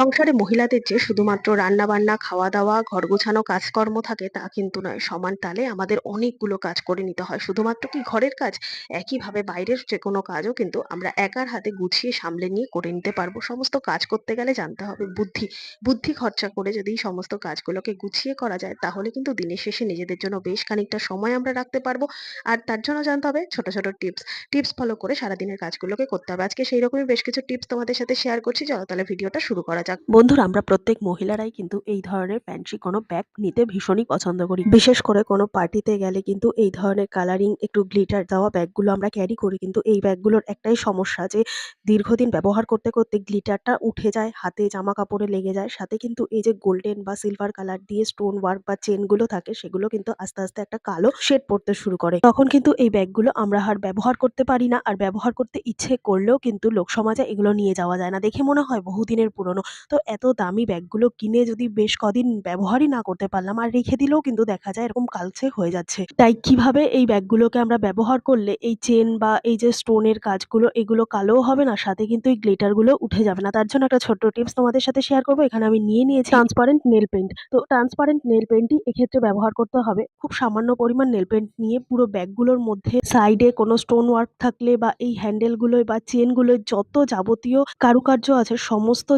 সংসারে মহিলাদের যে শুধুমাত্র রান্না-বান্না, খাওয়া-দাওয়া, ঘর গোছানো কাজকর্ম থাকে তা কিন্তু নয়। সমান তালে আমাদের অনেকগুলো কাজ করে নিতে হয়। শুধুমাত্র কি ঘরের কাজ? একইভাবে বাইরের যেকোনো কাজও কিন্তু আমরা একার হাতে গুছিয়ে সামলে নিয়ে করে নিতে পারব। সমস্ত কাজ করতে গেলে জানতে হবে বুদ্ধি। বুদ্ধি খরচা করে যদি সমস্ত কাজগুলোকে গুছিয়ে করা যায় তাহলে কিন্তু দিনের শেষে নিজেদের জন্য বেশ খানিকটা সময় আমরা রাখতে পারব। আর তার জন্য জানতে হবে ছোট, ছোট টিপস। টিপস ফলো করে সারাদিনের কাজগুলোকে করতে হবে। আজকে সেইরকমই বেশ কিছু টিপস তোমাদের সাথে শেয়ার করছি। চলো তাহলে ভিডিওটা শুরু করা যাক। বন্ধুরা আমরা প্রত্যেক মহিলারাই কিন্তু এই ধরনের ফ্যান্সি কোনো ব্যাগ নিতে ভীষণই পছন্দ করি। বিশেষ করে কোনো পার্টিতে গেলে কিন্তু এই ধরনের কালারিং একটু গ্লিটার দেওয়া ব্যাগগুলো আমরা ক্যারি করি। কিন্তু এই ব্যাগগুলোর একটাই সমস্যা যে দীর্ঘদিন ব্যবহার করতে, করতে গ্লিটারটা উঠে যায়, হাতে জামা কাপড়ে লেগে যায়। সাথে কিন্তু এই যে গোল্ডেন বা সিলভার কালার দিয়ে স্টোন ওয়ার্ক বা চেনগুলো থাকে সেগুলো কিন্তু আস্তে, আস্তে একটা কালো শেড পড়তে শুরু করে। তখন কিন্তু এই ব্যাগগুলো আমরা আর ব্যবহার করতে পারি না। আর ব্যবহার করতে ইচ্ছে করলেও কিন্তু লোকসমাজে এগুলো নিয়ে যাওয়া যায় না। দেখে মনে হয় বহুদিনের পুরনো। তো এত দামি ব্যাগগুলো কিনে যদি বেশ কদিন ব্যবহারই না করতে পারলাম, আর রেখে দিলেও কিন্তু দেখা যায় এরকম কালচে হয়ে যাচ্ছে। তাই কীভাবে এই ব্যাগগুলোকে আমরা ব্যবহার করলে এই চেন বা এই যে স্টোনের কাজগুলো, এগুলো কালোও হবে না, সাথে কিন্তু এই গ্লিটারগুলো উঠে যাবে না। তার জন্য একটা ছোট্ট টিপস তোমাদের সাথে শেয়ার করব। এখানে আমি নিয়ে নিয়েছি ট্রান্সপারেন্ট নেল পেইন্ট। তো ট্রান্সপারেন্ট নেল পেইন্টই এক্ষেত্রে ব্যবহার করতে হবে। খুব সামান্য পরিমাণ নেল পেইন্ট নিয়ে পুরো ব্যাগগুলোর মধ্যে সাইডে কোনো স্টোন ওয়ার্ক থাকলে বা এই হ্যান্ডেল গুলোয় বা চেন গুলোয় যত যাবতীয় কারুকার্য আছে, সমস্ত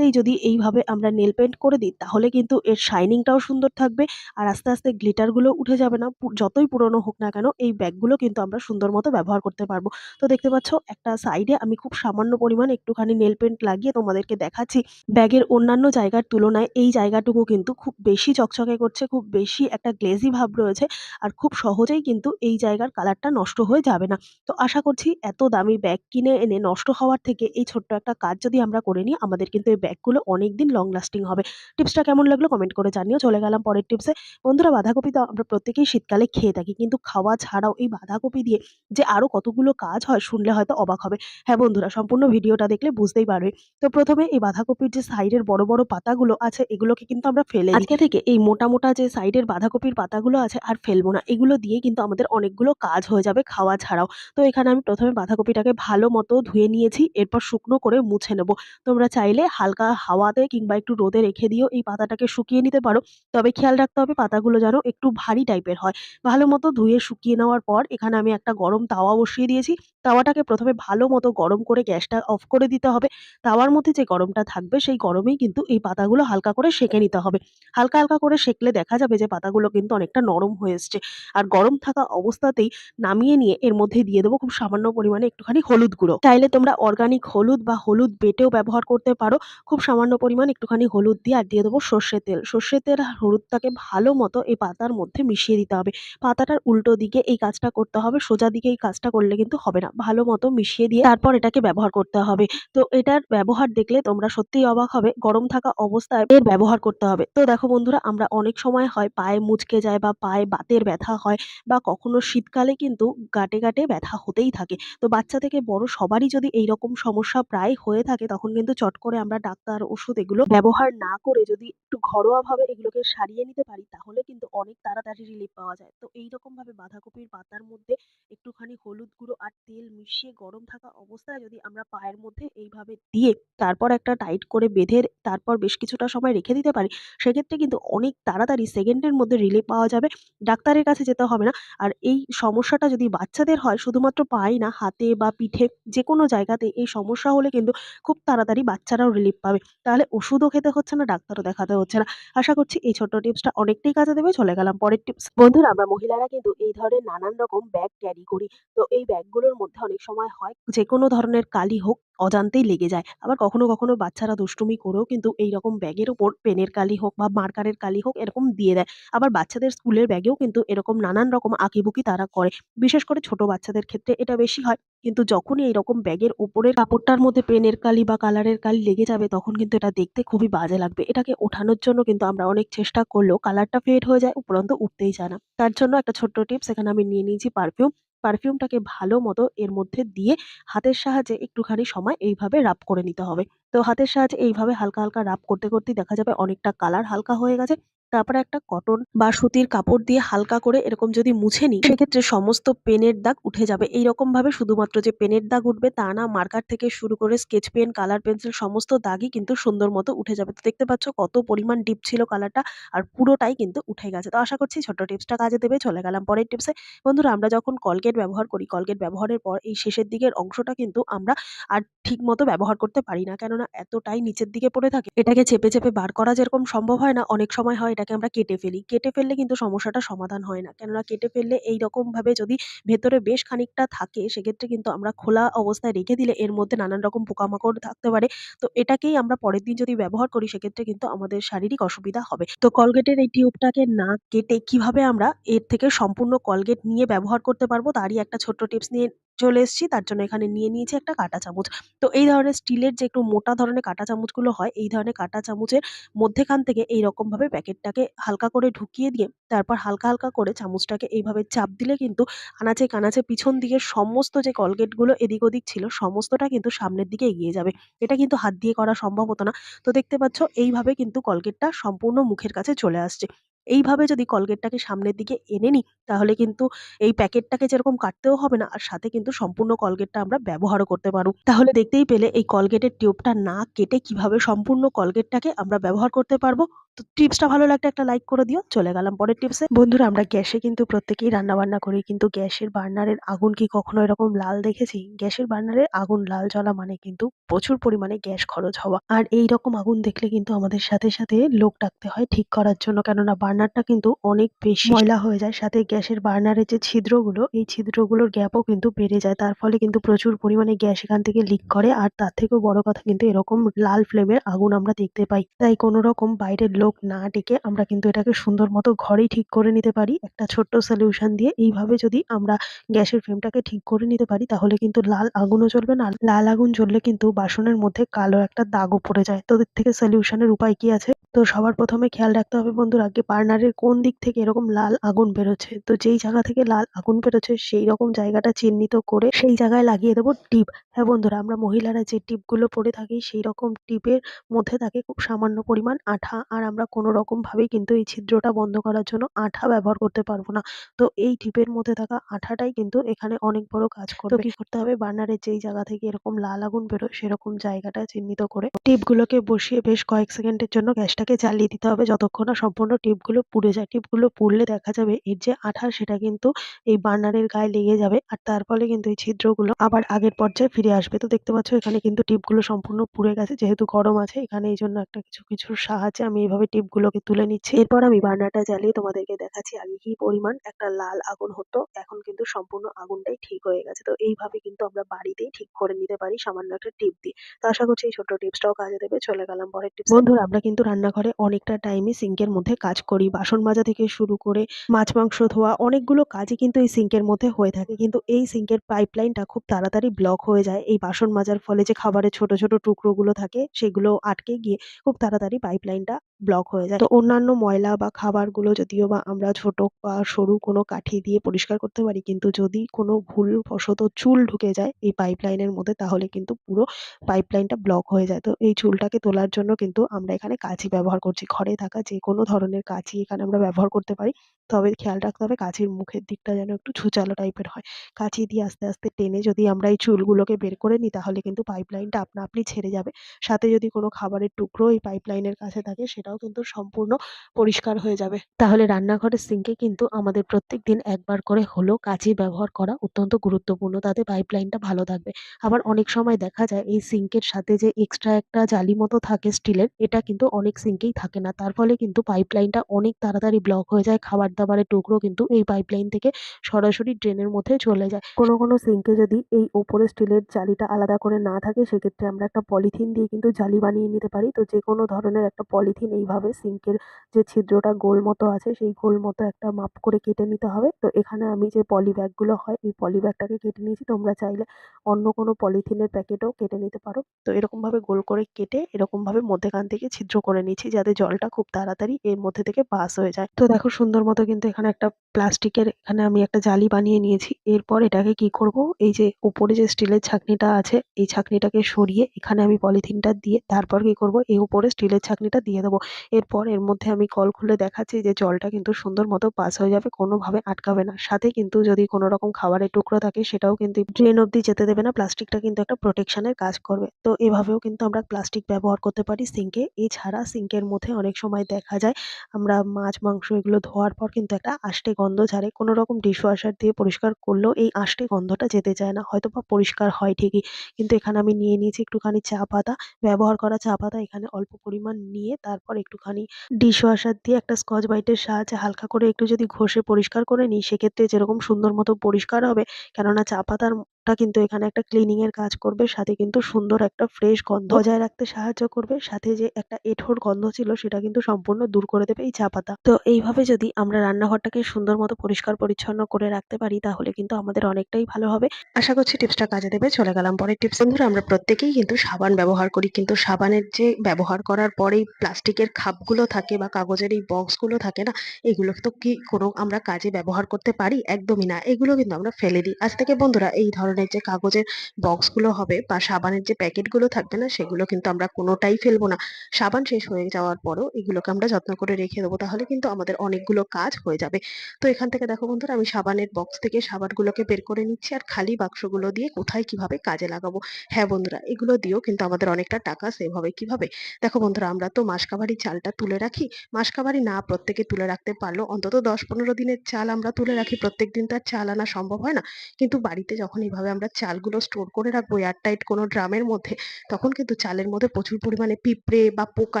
জায়গাতেই যদি এইভাবে আমরা নেল পেন্ট করে দিই, তাহলে কিন্তু এর শাইনিংটাও সুন্দর থাকবে আর আস্তে আস্তে গ্লিটারগুলো উঠে যাবে না। যতই পুরনো হোক না কেন, এই ব্যাগগুলো কিন্তু আমরা সুন্দর মতো ব্যবহার করতে পারব। তো দেখতে পাচ্ছ, একটা সাইডে আমি খুব সামান্য পরিমাণ একটুখানি নেল পেন্ট লাগিয়ে তোমাদেরকে দেখাচ্ছি। ব্যাগের অন্যান্য জায়গার তুলনায় এই জায়গাটুকু কিন্তু খুব বেশি চকচকে করছে, খুব বেশি একটা গ্লেজি ভাব রয়েছে আর খুব সহজেই কিন্তু এই জায়গার কালারটা নষ্ট হয়ে যাবে না। তো আশা করছি, এত দামি ব্যাগ কিনে এনে নষ্ট হওয়ার থেকে এই ছোট্ট একটা কাজ যদি আমরা করে নিই, আমাদের কিন্তু এই ব্যাগগুলো অনেক দিন লং লাস্টিং হবে। টিপসটা কেমন লাগল কমেন্ট করে জানিও। চলে গেলাম পরের টিপসে বন্ধুরা, বাঁধাকপি তো আমরা প্রত্যেকেই শীতকালে খেয়ে থাকি, কিন্তু খাওয়া ছাড়াও এই বাঁধাকপি দিয়ে যে আরও কতগুলো কাজ হয়, শুনলে হয়তো অবাক হবে। হ্যাঁ বন্ধুরা, সম্পূর্ণ ভিডিওটা দেখলে বুঝতেই পারবে। তো প্রথমে এই বাঁধাকপির যে সাইডের বড় বড় পাতাগুলো আছে, এগুলোকে কিন্তু আমরা ফেলে আজকে থেকে এই মোটা মোটা যে সাইডের বাঁধাকপির পাতাগুলো আছে, আর ফেলব না। এগুলো দিয়ে কিন্তু আমাদের অনেকগুলো কাজ হয়ে যাবে খাওয়া ছাড়াও। তো এখানে আমি প্রথমে বাঁধাকপিটাকে ভালো মতো ধুয়ে নিয়েছি, এরপর শুকনো করে মুছে নেব। তোমরা চাইলে হালকা হাওয়াতে কিংবা একটু রোদে রেখে দিয়েও এই পাতাটাকে শুকিয়ে নিতে পারো। তবে খেয়াল রাখতে হবে পাতাগুলো যেন একটু ভারী টাইপের হয়। ভালো মতো ধুয়ে শুকিয়ে নেওয়ার পর এখানে আমি একটা গরম তাওয়া বসিয়ে দিয়েছি। তাওয়াটাকে প্রথমে ভালো মতো গরম করে গ্যাসটা অফ করে দিতে হবে। তাওয়ার মধ্যে যে গরমটা থাকবে সেই গরমেই কিন্তু এই পাতাগুলো হালকা করে সেঁকে নিতে হবে। হালকা হালকা করে সেঁকলে দেখা যাবে যে পাতাগুলো কিন্তু অনেকটা নরম হয়ে এসছে। আর গরম থাকা অবস্থাতেই নামিয়ে নিয়ে এর মধ্যে দিয়ে দেবো খুব সামান্য পরিমাণে একটুখানি হলুদ গুঁড়ো। চাইলে তোমরা অর্গানিক হলুদ বা হলুদ বেটেও ব্যবহার করতে পারো। খুব সামান্য পরিমাণ একটুখানি হলুদ দিয়ে আর দিয়ে দেবো সর্ষের তেল। সর্ষের তেল আর হলুদটাকে ভালো মতো এই পাতার মধ্যে মিশিয়ে দিতে হবে। পাতাটার উল্টো দিকে এই কাজটা করতে হবে, সোজা দিকে এই কাজটা করলে কিন্তু হবে না। ভালো মতো মিশিয়ে দিয়ে তারপর এটাকে ব্যবহার করতে হবে। তো এটার ব্যবহার দেখলে তোমরা সত্যিই অবাক হবে, গরম থাকা অবস্থায় এর ব্যবহার করতে হবে। তো দেখো বন্ধুরা, আমরা অনেক সময় হয় পায়ে মুচকে যায় বা পায়ে বাতের ব্যথা হয় বা কখনো শীতকালে কিন্তু গাটে গাটে ব্যথা হতেই থাকে। তো বাচ্চা থেকে বড় সবারই যদি এই রকম সমস্যা প্রায় হয়ে থাকে, তখন কিন্তু চট করে আমরা ডাক্তার ওষুধ এগুলো ব্যবহার না করে যদি একটু ঘরোয়াভাবে এগুলোকে সারিয়ে নিতে পারি, তাহলে কিন্তু অনেক তাড়াতাড়ি রিলিফ পাওয়া যায়। তো এইরকম ভাবে বাঁধাকপির পাতার মধ্যে একটুখানি হলুদ গুঁড়ো আর তেল মিশিয়ে গরম থাকা অবস্থায় যদি আমরা পায়ের মধ্যে এইভাবে দিয়ে তারপর একটা টাইট করে বেঁধে তারপর বেশ কিছুটা সময় রেখে দিতে পারি, সেক্ষেত্রে কিন্তু অনেক তাড়াতাড়ি সেকেন্ডের মধ্যে রিলিফ পাওয়া যাবে। ডাক্তারের কাছে যেতে হবে না। আর এই সমস্যাটা যদি বাচ্চাদের হয়, শুধুমাত্র পায়ে না, হাতে বা পিঠে যে কোনো জায়গাতে এই সমস্যা হলে কিন্তু খুব তাড়াতাড়ি বাচ্চারাও রিলিফ পাবে। তাহলে ওষুধও খেতে হচ্ছে না, ডাক্তারও দেখাতে হচ্ছে না। আশা করছি এই ছোট্ট টিপসটা অনেকটাই কাজে দেবে। চলে গেলাম পরের টিপস। বন্ধুরা, আমরা মহিলারা কিন্তু এই ধরনের নানান রকম ব্যাগ ক্যারি করি। তো এই ব্যাগগুলোর মধ্যে অনেক সময় হয় যে কোনো ধরনের কালি হোক অজান্তেই লেগে যায়। আবার কখনো কখনো বাচ্চারা দুষ্টুমি করেও কিন্তু এই রকম ব্যাগের ওপর পেনের কালি হোক বা মার্কারের কালি হোক এরকম দিয়ে দেয়। আবার বাচ্চাদের স্কুলের ব্যাগেও কিন্তু এরকম নানান রকম আঁকিবুকি তারা করে। বিশেষ করে ছোট বাচ্চাদের ক্ষেত্রে এটা বেশি হয়। কিন্তু যখনই এইরকম ব্যাগের উপরের কাপড়টার মধ্যে পেনের কালি বা কালারের কালি লেগে যাবে তখন কিন্তু এটা দেখতে খুবই বাজে লাগবে। এটাকে ওঠানোর জন্য কিন্তু আমরা অনেক চেষ্টা করলেও কালারটা ফেড হয়ে যায়, উপরন্ত উঠতেই চায় না। তার জন্য একটা ছোট্ট টিপস এখানে আমি নিয়ে নিয়েছি, পারফিউম। পারফিউমটাকে ভালো মতো এর মধ্যে দিয়ে হাতের সাহায্যে একটুখানি সময় এইভাবে রাব করে নিতে হবে। তো হাতের সাহায্যে এইভাবে হালকা হালকা রাব করতে করতেই দেখা যাবে অনেকটা কালার হালকা হয়ে গেছে। তারপরে একটা কটন বা সুতির কাপড় দিয়ে হালকা করে এরকম যদি মুছে নিই, সেক্ষেত্রে সমস্ত পেনের দাগ উঠে যাবে। এইরকম ভাবে শুধুমাত্র যে পেনের দাগ উঠবে তা না মার্কার থেকে শুরু করে স্কেচ পেন কালার পেন্সিল সমস্ত দাগই কিন্তু সুন্দর মতো উঠে যাবে। তো দেখতে পাচ্ছ কত পরিমাণ ডিপ ছিল কালারটা আর পুরোটাই কিন্তু উঠে গেছে। তো আশা করছি ছোট্ট টিপসটা কাজে দেবে। চলে গেলাম পরের টিপসে বন্ধুরা, আমরা যখন কলগেট ব্যবহার করি কলগেট ব্যবহারের পর এই শেষের দিকের অংশটা কিন্তু আমরা আর ঠিক মতো ব্যবহার করতে পারি না। কেননা, এতটাই নিচের দিকে পড়ে থাকে। এটাকে চেপে চেপে বার করা যেরকম সম্ভব হয় না, অনেক সময় হয় এটাকে আমরা কেটে ফেলি। কেটে ফেললে কিন্তু সমস্যাটা সমাধান হয় না। কেননা কেটে ফেললে এই রকম ভাবে যদি ভেতরে বেশ খানিকটা থাকে, সেক্ষেত্রে কিন্তু আমরা খোলা অবস্থায় রেখে দিলে এর মধ্যে নানান রকম পোকামাকড় থাকতে পারে। তো এটাকেই আমরা পরের দিন যদি ব্যবহার করি, সেক্ষেত্রে কিন্তু আমাদের শারীরিক অসুবিধা হবে। তো কলগেটের এই টিউবটাকে না কেটে কীভাবে আমরা এর থেকে সম্পূর্ণ কলগেট নিয়ে ব্যবহার করতে পারব, তারই একটা ছোট্ট টিপস নিয়ে চলে এসেছি, তার জন্য এখানে নিয়ে নিয়েছি একটা কাঁটা চামচ। তো এই ধরনের স্টিলের যে একটু মোটা ধরনের কাঁটা চামচগুলো হয়, এই ধরনের কাঁটা চামচের মধ্যেখান থেকে এইরকম ভাবে প্যাকেটটাকে হালকা করে ঢুকিয়ে দিয়ে, তারপর হালকা হালকা করে চামচটাকে এইভাবে চাপ দিলে কিন্তু আনাচে কানাচে পিছন দিকের সমস্ত যে কলগেটগুলো এদিক ওদিক ছিল, সমস্তটা কিন্তু সামনের দিকে এগিয়ে যাবে। এটা কিন্তু হাত দিয়ে করা সম্ভব হতো না। তো দেখতে পাচ্ছ, এইভাবে কিন্তু কলগেটটা সম্পূর্ণ মুখের কাছে চলে আসছে। এইভাবে যদি কলগেটটাকে সামনের দিকে এনে নিই, তাহলে কিন্তু এই প্যাকেটটাকে যেরকম কাটতেও হবে না, আর সাথে কিন্তু সম্পূর্ণ কলগেটটা আমরা ব্যবহারও করতে পারব। তাহলে দেখতেই পেলে এই কলগেটের টিউবটা না কেটে কীভাবে সম্পূর্ণ কলগেটটাকে আমরা ব্যবহার করতে পারব। তো টিপসটা ভালো লাগলে একটা লাইক করে দিও, চলে গেলাম পরের টিপসে বন্ধুরা, আমরা গ্যাসে কিন্তু প্রত্যেকেই রান্নাবান্না করি, কিন্তু গ্যাসের বার্নারের আগুন কি কখনো এরকম লাল দেখেছি? গ্যাসের বার্নারের আগুন লাল জ্বলা মানে কিন্তু প্রচুর পরিমাণে গ্যাস খরচ হওয়া। আর এই রকম আগুন দেখলে কিন্তু আমাদের সাথে সাথে লোক ডাকতে হয় ঠিক করার জন্য, কেননা বার্নারটা কিন্তু অনেক বেশি ময়লা হয়ে যায়। সাথে গ্যাসের বার্নারের যে ছিদ্রগুলো, এই ছিদ্রগুলোর গ্যাপও কিন্তু বেড়ে যায়। তার ফলে কিন্তু প্রচুর পরিমাণে গ্যাস এখান থেকে লিক করে, আর তার থেকেও বড় কথা কিন্তু এরকম লাল ফ্লেমের আগুন আমরা দেখতে পাই। তাই কোনো রকম বাইরের লোক না ডেকে আমরা কিন্তু এটাকে সুন্দর মতো ঘরেই ঠিক করে নিতে পারি। একটা ছোট্ট সলিউশন দিয়ে এইভাবে যদি আমরা গ্যাসের ফ্লেমটাকে ঠিক করে নিতে পারি, তাহলে কিন্তু লাল আগুনও জ্বলবে না। লাল আগুন জ্বললে কিন্তু বাসনের মধ্যে কালো একটা দাগও পড়ে যায়। তো এর থেকে সলিউশনের উপায় কি আছে? তো সবার প্রথমে খেয়াল রাখতে হবে বন্ধুরা আগে বার্নারের কোন দিক থেকে এরকম লাল আগুন বেরোচ্ছে। তো যেই জায়গা থেকে লাল আগুন বেরোচ্ছে, সেই রকম জায়গাটা চিহ্নিত করে সেই জায়গায় লাগিয়ে দেবো টিপ। হ্যাঁ বন্ধুরা, আমরা মহিলারা যে টিপগুলো পরে থাকি, সেই রকম টিপের মধ্যে থাকে খুব সামান্য পরিমাণ আঠা। আর আমরা কোনো রকম ভাবেই কিন্তু এই ছিদ্রটা বন্ধ করার জন্য আঠা ব্যবহার করতে পারব না। তো এই টিপের মধ্যে থাকা আঠাটাই কিন্তু এখানে অনেক বড় কাজ করবে। তো কি করতে হবে? বার্নারের যেই জায়গা থেকে এরকম লাল আগুন বেরোয় সেরকম জায়গাটা চিহ্নিত করে টিপগুলোকে বসিয়ে বেশ কয়েক সেকেন্ডের জন্য গ্যাসটাকে জ্বালিয়ে দিতে হবে। যতক্ষণ না সম্পূর্ণ টিপগুলো পুড়ে যায় টিপগুলো পুড়লে দেখা যাবে এর যে আঠা সেটা কিন্তু এই বার্নারের গায়ে লেগে যাবে আর তার ফলে কিন্তু এই ছিদ্রগুলো আবার আগের পর্যায়ে ফিরে আসবে। তো দেখতে পাচ্ছ এখানে কিন্তু টিপগুলো সম্পূর্ণ পুড়ে গেছে যেহেতু গরম আছে এখানে এই জন্য একটা কিছু কিছুর সাহায্যে আমি এইভাবে টিপগুলোকে তুলে নিচ্ছি। এরপর আমি বার্নারটা জ্বালিয়ে তোমাদেরকে দেখাচ্ছি আগে কি পরিমাণ একটা লাল আগুন হতো। এখন কিন্তু সম্পূর্ণ আগুনটাই ঠিক হয়ে গেছে। তো এইভাবে কিন্তু আমরা বাড়িতেই ঠিক করে নিতে পারি সামান্য একটা টিপ দিয়ে। তো আশা করছি এই ছোট্ট টিপসটাও কাজে দেবে। চলে গেলাম পরের টিপস বন্ধুরা, আমরা কিন্তু রান্নাঘরে অনেকটা টাইমই সিঙ্কের মধ্যে কাজ করি। বাসন মাজা থেকে শুরু করে মাছ, মাংস, ধোয়া অনেকগুলো কাজই কিন্তু এই সিঙ্কের মধ্যে হয়ে থাকে। কিন্তু এই সিঙ্কের পাইপলাইনটা খুব তাড়াতাড়ি ব্লক হয়ে যায়। এই বাসন মাজার ফলে যে খাবারের ছোট ছোট টুকরোগুলো থাকে, সেগুলো আটকে গিয়ে খুব তাড়াতাড়ি পাইপলাইনটা ব্লক হয়ে যায়। তো অন্যান্য ময়লা বা খাবারগুলো যদিও বা আমরা ছোট বা সরু কোনো কাঠি দিয়ে পরিষ্কার করতে পারি, কিন্তু যদি কোনো ভুলবশত চুল ঢুকে যায় এই পাইপলাইনের মধ্যে, তাহলে কিন্তু পুরো পাইপলাইনটা ব্লক হয়ে যায়। তো এই চুলটাকে তোলার জন্য কিন্তু আমরা এখানে কাঁচি ব্যবহার করছি। ঘরে থাকা যে কোনো ধরনের কাঁচি এখানে আমরা ব্যবহার করতে পারি। তবে খেয়াল রাখতে হবে কাঁচির মুখের দিকটা যেন একটু ছুচালো টাইপের হয়। কাঁচি দিয়ে আস্তে আস্তে টেনে যদি আমরা এই চুলগুলোকে বের করে নিই, তাহলে কিন্তু পাইপলাইনটা আপনা আপনি ছেড়ে যাবে। সাথে যদি কোনো খাবারের টুকরো এই পাইপলাইনের কাছে থাকে, সেটাও কিন্তু সম্পূর্ণ পরিষ্কার হয়ে যাবে। তাহলে রান্নাঘরের সিঙ্কে কিন্তু আমাদের প্রত্যেক দিন একবার করে হলেও কাঁচি ব্যবহার করা অত্যন্ত গুরুত্বপূর্ণ। তাতে পাইপলাইনটা ভালো থাকবে। আবার অনেক সময় দেখা যায় এই সিঙ্কের সাথে যে এক্সট্রা একটা জালি মতো থাকে স্টিলের এটা কিন্তু অনেক সিঙ্কেই থাকে না। তার ফলে কিন্তু পাইপলাইনটা অনেক তাড়াতাড়ি ব্লক হয়ে যায়, খাবার দাবারের টুকরো কিন্তু এই পাইপলাইন থেকে সরাসরি ড্রেনের মধ্যে চলে যায়। কোনো কোনো সিঙ্কে যদি এই ওপরে স্টিলের জালিটা আলাদা করে না থাকে, সেক্ষেত্রে আমরা একটা পলিথিন দিয়ে কিন্তু জালি বানিয়ে নিতে পারি। তো যে কোনো ধরনের একটা পলিথিন এইভাবে সিঙ্কের যে ছিদ্রটা গোল মতো আছে, সেই গোল মতো একটা মাপ করে কেটে নিতে হবে। তো এখানে আমি যে পলি ব্যাগগুলো হয়, এই পলি ব্যাগটাকে কেটে নিয়েছি। তোমরা চাইলে অন্য কোনো পলিথিনের প্যাকেটও কেটে নিতে পারো। তো এরকমভাবে গোল করে কেটে এরকমভাবে মধ্যেখান থেকে ছিদ্র করে নিচ্ছি যাতে জলটা খুব তাড়াতাড়ি এর মধ্যে থেকে পাস হয়ে যায়। তো দেখো সুন্দর মতো কিন্তু এখানে একটা প্লাস্টিকের, এখানে আমি একটা জালি বানিয়ে নিয়েছি। এরপর এটাকে কি করব? এই যে উপরে যে স্টিলের ছাকনিটা আছে, এই ছাকনিটাকে সরিয়ে এখানে আমি পলিথিনটা দিয়ে, তারপর কি করব? এই উপরে স্টিলের ছাকনিটা দিয়ে দেবো। এরপর এর মধ্যে আমি কল খুলে দেখাচ্ছি যে জলটা কিন্তু সুন্দর মতো পাস হয়ে যাবে, কোনোভাবে আটকাবে না। সাথে কিন্তু যদি কোনো রকম খাবারের টুকরো থাকে, সেটাও কিন্তু ড্রেন অব্দি যেতে দেবে না। প্লাস্টিকটা কিন্তু একটা প্রোটেকশনের কাজ করবে। তো এভাবেও কিন্তু আমরা প্লাস্টিক ব্যবহার করতে পারি সিঙ্কে। এছাড়া সিঙ্কের মধ্যে অনেক সময় দেখা যায়, আমরা মাছ, মাংস এগুলো ধোয়ার পর কিন্তু একটা আষ্টে গন্ধ ছাড়ে। কোনো রকম ডিশওয়াশার দিয়ে পরিষ্কার করলেও এই আষ্টে গন্ধটা যেতে চায় না। হয়তো বা পরিষ্কার হয় ঠিকই। কিন্তু এখানে আমি নিয়ে নিয়েছি একটুখানি চা পাতা। ব্যবহার করা চা পাতা এখানে অল্প পরিমাণ নিয়ে তারপর একটুখানি ডিশওয়াশার দিয়ে একটা স্কচ বাইটের সাহায্যে হালকা করে একটু যদি ঘষে পরিষ্কার করে নিই, সেক্ষেত্রে যেরকম সুন্দর মতো পরিষ্কার হবে। কেননা চা পাতার টা কিন্তু এখানে একটা ক্লিনিং এর কাজ করবে সাথে কিন্তু সুন্দর একটা ফ্রেশ গন্ধ বজায় রাখতে সাহায্য করবে সাথে যে একটা এঁঠোর গন্ধ ছিল সেটা কিন্তু সম্পূর্ণ দূর করে দেবে এই চা পাতা। তো এইভাবে যদি আমরা রান্নাঘরটাকে সুন্দর মতো পরিষ্কার পরিচ্ছন্ন করে রাখতে পারি তাহলে কিন্তু আমাদের অনেকটাই ভালো হবে। আশা করছি টিপসটা কাজে দেবে চলে গেলাম পরের টিপস বন্ধুরা আমরা প্রত্যেকেই কিন্তু সাবান ব্যবহার করি কিন্তু সাবানের যে ব্যবহার করার পরেই প্লাস্টিকের খাপগুলো থাকে বা কাগজের এই বক্সগুলো থাকে না এগুলো তো কি কোনো আমরা কাজে ব্যবহার করতে পারি? একদমই না এগুলো কিন্তু আমরা ফেলে দিই। আজ থেকে বন্ধুরা এই ধরনের যে কাগজের বক্সগুলো হবে বা সাবানের যে প্যাকেটগুলো থাকবে না, সেগুলো কিন্তু আমরা কোনোটাই ফেলব না। সাবান শেষ হয়ে যাওয়ার পরও এগুলোকে আমরা যত্ন করে রেখে দেবো, তাহলে কিন্তু আমাদের অনেকগুলো কাজ হয়ে যাবে। তো এখান থেকে দেখো বন্ধুরা, আমি সাবানের বক্স থেকে সাবানগুলোকে বের করে নিচ্ছি আর খালি বাক্সগুলো দিয়ে কোথায় কীভাবে কাজে লাগাবো। হ্যাঁ বন্ধুরা, এগুলো দিয়েও কিন্তু আমাদের অনেকটা টাকা সেভ হবে কীভাবে? দেখো বন্ধুরা, আমরা তো মাসকাবারি চালটা তুলে রাখি। মাসকাবারি না প্রত্যেকে তুলে রাখতে পারল। অন্তত দশ পনেরো দিনের চাল আমরা তুলে রাখি প্রত্যেক দিন তো আর চাল আনা সম্ভব হয় না। কিন্তু বাড়িতে যখন এইভাবে আমরা চালগুলো স্টোর করে রাখব এয়ারটাইট কোনো ড্রামের মধ্যে, তখন কিন্তু চালের মধ্যে প্রচুর পরিমাণে পিঁপড়ে বা পোকা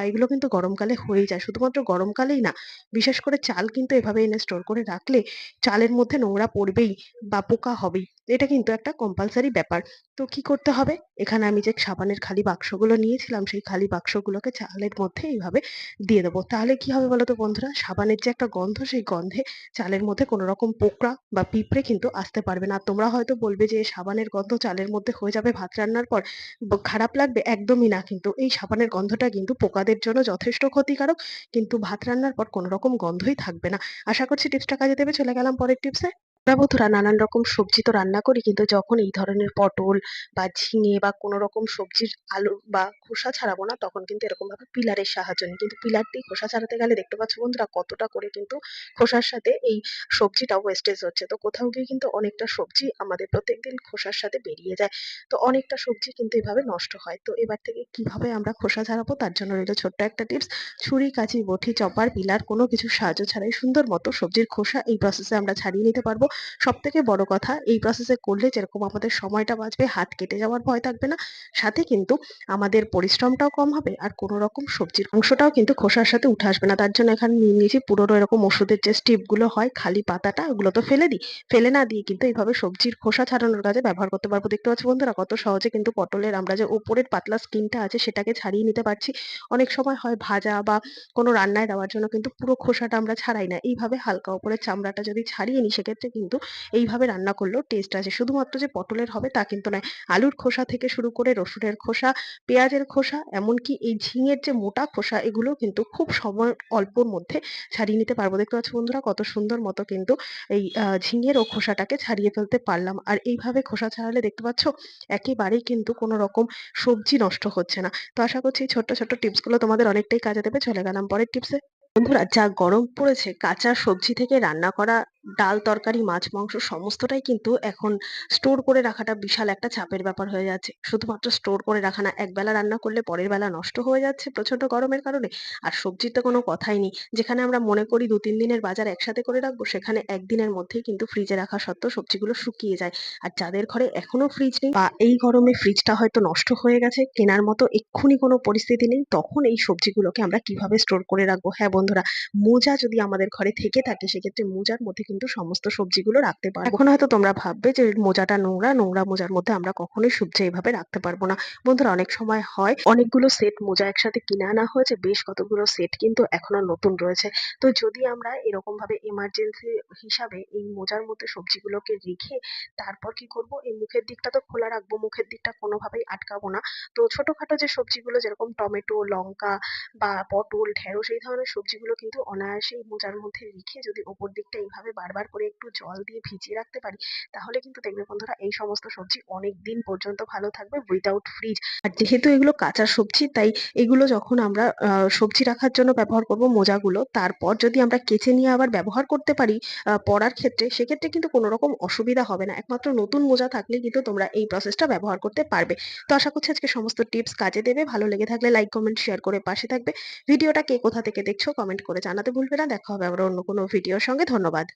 এগুলো কিন্তু গরমকালে হয়ে যায়। শুধুমাত্র গরমকালেই না, বিশেষ করে চাল কিন্তু এভাবে এনে স্টোর করে রাখলে চালের মধ্যে নোংরা পড়বেই বা পোকা হবেই। এটা কিন্তু একটা কম্পালসারি ব্যাপার। তো কি করতে হবে? এখানে আমি যে সাবানের খালি বাক্সগুলো নিয়েছিলাম, সেই খালি বাক্সগুলোকে চালের মধ্যে এইভাবে দিয়ে দেবো। তাহলে কি হবে বলতো বন্ধুরা? সাবানের যে একটা গন্ধ, সেই গন্ধে চালের মধ্যে কোনো রকম পোকা বা পিঁপড়ে কিন্তু আসতে পারবে না। তোমরা হয়তো বলবে যে সাবানের গন্ধ চালের মধ্যে হয়ে যাবে ভাত রান্নার পর। খারাপ লাগবে? একদমই না কিন্তু। এই সাবানের গন্ধটা কিন্তু পোকাদের জন্য যথেষ্ট ক্ষতিকারক। কিন্তু ভাত রান্নার পর কোনো রকম গন্ধই থাকবে না। আশা করছি টিপসটা কাজে দেবে। চলে গেলাম পরের টিপসে আমরা বন্ধুরা নানান রকম সবজি তো রান্না করি, কিন্তু যখন এই ধরনের পটল বা ঝিঙে বা কোনো রকম সবজির আলু বা খোসা ছাড়াবো না, তখন কিন্তু এরকম ভাবে পিলারের সাহায্য নিই। কিন্তু পিলার দিয়ে খোসা ছাড়াতে গেলে দেখতে পাচ্ছ বন্ধুরা কতটা করে কিন্তু খোসার সাথে এই সবজিটা ওয়েস্টেজ হচ্ছে। তো কোথাও গিয়ে কিন্তু অনেকটা সবজি আমাদের প্রত্যেকদিন খোসার সাথে বেরিয়ে যায়। তো অনেকটা সবজি কিন্তু এভাবে নষ্ট হয়। তো এবার থেকে কীভাবে আমরা খোসা ছাড়াবো তার জন্য রইল ছোট্ট একটা টিপস ছুরি, কাঁচি, বটি, চপার, পিলার কোনো কিছু সাহায্য ছাড়াই সুন্দর মতো সবজির খোসা এই প্রসেসে আমরা ছাড়িয়ে নিতে পারব। সব থেকে বড় কথা, এই প্রসেসে করলে যেরকম আমাদের সময়টা বাঁচবে, হাত কেটে যাওয়ার ভয় থাকবে না। সাথে কিন্তু আমাদের পরিশ্রমটাও কম হবে আর কোনো রকম সবজির অংশটাও কিন্তু খোসার সাথে উঠে আসবে না। তার জন্য এখানে নিয়ে নিয়েছি পুরোনো এরকম ওষুধের যে স্টিপগুলো হয়, খালি পাতাটা, ওগুলো তো ফেলে দিই। ফেলে না দিয়ে কিন্তু এইভাবে সবজির খোসা ছাড়ানোর কাজে ব্যবহার করতে পারব। দেখতে পাচ্ছি বন্ধুরা কত সহজে কিন্তু পটলের আমরা যে ওপরের পাতলা স্কিনটা আছে, সেটাকে ছাড়িয়ে নিতে পারছি। অনেক সময় হয় ভাজা বা কোনো রান্নায় দেওয়ার জন্য কিন্তু পুরো খোসাটা আমরা ছাড়াই না। এইভাবে হালকা ওপরের চামড়াটা যদি ছাড়িয়ে নিই, সেক্ষেত্রে কিন্তু এইভাবে রান্না করলেও টেস্ট আছে শুধুমাত্র যে পটলের হবে তা কিন্তু নয়, আলুর খোসা থেকে শুরু করে রসুনের খোসা, পেঁয়াজের খোসা, এমনকি এই ঝিঙের যে মোটা খোসা এগুলো কিন্তু খুব সময় অল্পর মধ্যে ছাড়িয়ে নিতে পারব। দেখতে পাচ্ছ বন্ধুরা কত সুন্দর মতো কিন্তু এই ঝিঙের ও খোসাটাকে ছাড়িয়ে ফেলতে পারলাম। আর এইভাবে খোসা ছাড়ালে দেখতে পাচ্ছ একেবারেই কিন্তু কোনো রকম সবজি নষ্ট হচ্ছে না। তো আশা করছি এই ছোট্ট ছোট্ট টিপসগুলো তোমাদের অনেকটাই কাজে দেবে। চলে গেলাম পরের টিপসে বন্ধুরা যা গরম পড়েছে, কাঁচা সবজি থেকে রান্না করা ডাল, তরকারি, মাছ, মাংস সমস্তটাই কিন্তু এখন স্টোর করে রাখাটা বিশাল একটা চাপের ব্যাপার হয়ে যাচ্ছে। শুধুমাত্র স্টোর করে রাখা না, একবেলা রান্না করলে পরের বেলা নষ্ট হয়ে যাচ্ছে প্রচণ্ড গরমের কারণে। আর সবজির তো কোনো কথাই নেই। যেখানে আমরা মনে করি দু, তিন দিনের বাজার একসাথে করে রাখব, সেখানে একদিনের মধ্যেই কিন্তু ফ্রিজে রাখা সত্ত্বেও সবজিগুলো শুকিয়ে যায়। আর যাদের ঘরে এখনও ফ্রিজ নেই বা এই গরমে ফ্রিজটা হয়তো নষ্ট হয়ে গেছে, কেনার মতো এক্ষুনি কোনো পরিস্থিতি নেই, তখন এই সবজিগুলোকে আমরা কীভাবে স্টোর করে রাখব? হ্যাঁ বন্ধুরা, মোজা যদি আমাদের ঘরে থেকে থাকে, সেক্ষেত্রে মোজার মধ্যে কিন্তু কিন্তু সমস্ত সবজিগুলো রাখতে পারব। এখন হয়তো তোমরা ভাববে যে মোজাটা নোংরা, নোংরা মোজার মধ্যে আমরা কখনোই সবজি এভাবে রাখতে পারব না। বন্ধুরা অনেক সময় হয় অনেকগুলো সেট মোজা একসাথে কিনে আনা হয়েছে, বেশ কতগুলো সেট কিন্তু এখনও নতুন রয়েছে। তো যদি আমরা এরকম ভাবে এমার্জেন্সি হিসাবে এই মোজার মধ্যে সবজিগুলোকে রেখে তারপর কি করব এই মুখের দিকটা তো খোলা রাখব, মুখের দিকটা কোনোভাবেই আটকাবো না। তো ছোটখাটো যে সবজিগুলো যেরকম টমেটো, লঙ্কা বা পটল, ঢেঁড়স এই ধরনের সবজিগুলো কিন্তু অনায়াসেই মোজার মধ্যে রেখে যদি ওপর দিকটা এইভাবে বারবার করে একটু জল দিয়ে ভিজিয়ে রাখতে পারি, তাহলে কিন্তু দেখবে বন্ধুরা এই সমস্ত সবজি অনেকদিন পর্যন্ত ভালো থাকবে উইথআউট ফ্রিজ। আর যেহেতু এগুলো কাঁচা সবজি তাই এগুলো যখন আমরা সবজি রাখার জন্য ব্যবহার করব মোজাগুলো, তারপর যদি আমরা কেচে নিয়ে আবার ব্যবহার করতে পারি পড়ার ক্ষেত্রে, সেক্ষেত্রে কিন্তু কোনো রকম অসুবিধা হবে না। একমাত্র নতুন মোজা থাকলে কিন্তু তোমরা এই প্রসেসটা ব্যবহার করতে পারবে। তো আশা করছি আজকে সমস্ত টিপস কাজে দেবে। ভালো লেগে থাকলে লাইক, কমেন্ট, শেয়ার করে পাশে থাকবে। ভিডিওটা কে কোথা থেকে দেখছ কমেন্ট করে জানাতে ভুলবে না। দেখা হবে আবার অন্য কোনো ভিডিওর সঙ্গে। ধন্যবাদ।